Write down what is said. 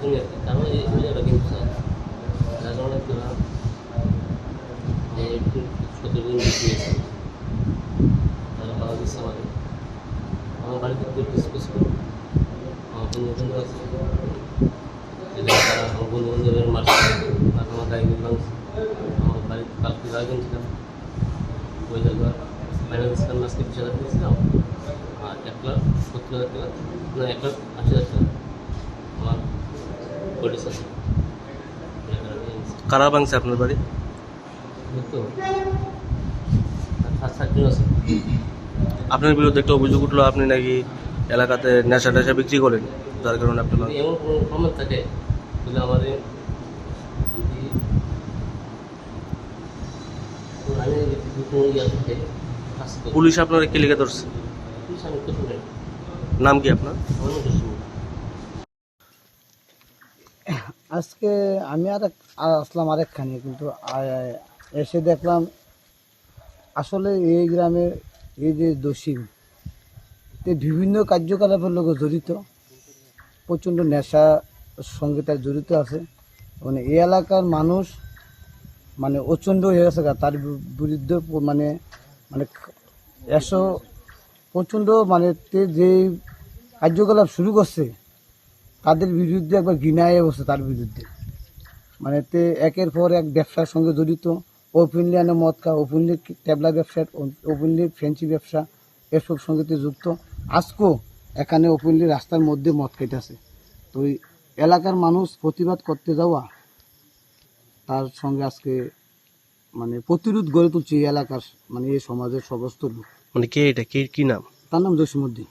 জন্য আর কি কারণ এই জায়গাটা কিন্তু স্যার যার কারণে তোরা যে একটু সতর্ক দিয়েছে তারা ভালো দিচ্ছে আমাকে আমার বাড়িতে একটু ডিসকাস করি আমার বন্ধু বন্ধু আছে যে তারা আমার বন্ধু বান্ধবের মারছে তারপর আমার গাড়ি দিলাম আমার বাড়িতে কালকে আগে ছিলাম ওই জায়গা ফাইন্যান্স কারণ আজকে বিশ হাজার দিয়েছিলাম আর এক লাখ সত্তর হাজার টাকা না এক লাখ আশি হাজার টাকা আমার পলিশ আছে। কারা ভাঙছে আপনার বাড়ি? আপনার বিরুদ্ধে একটা অভিযোগ উঠল আপনি নাকি এলাকাতে নেশা টেশা বিক্রি করেন? যার কারণে আপনি এমন কোনো প্রমাণ থাকে আমাদের ইয়ে। পুলিশ আপনার কে লিখে ধরছে? নাম কি আপনার? আজকে আমি আর এক- আর আসলাম আরেকখানে, কিন্তু এসে দেখলাম আসলে এই গ্রামে এই যে দোষী, তে বিভিন্ন কার্যকলাপের লোক জড়িত, প্রচণ্ড নেশা সঙ্গে তার জড়িত আছে। মানে এই এলাকার মানুষ মানে প্রচণ্ড হয়ে গেছে তার বিরুদ্ধে মানে মানে এসো প্রচণ্ড মানে যে কার্যকলাপ শুরু করছে তাদের বিরুদ্ধে একবার ঘৃণায় বসে তার বিরুদ্ধে। মানে তে একের পর এক ব্যবসার সঙ্গে জড়িত। ওপেনলি আনে মদ খা ওপেনলি ট্যাবলা ব্যবসা ওপেনলি ফ্রেঞ্চি ব্যবসা এসব সঙ্গে তে যুক্ত। আজকেও এখানে ওপেনলি রাস্তার মধ্যে মদ খাইতেছে। তো ওই এলাকার মানুষ প্রতিবাদ করতে যাওয়া তার সঙ্গে আজকে মানে প্রতিরোধ গড়ে তুলছে এই এলাকার মানে এই সমাজের সমস্ত লোক। মানে কে এটা? কে কি নাম? তার নাম জসিমুদ্দিন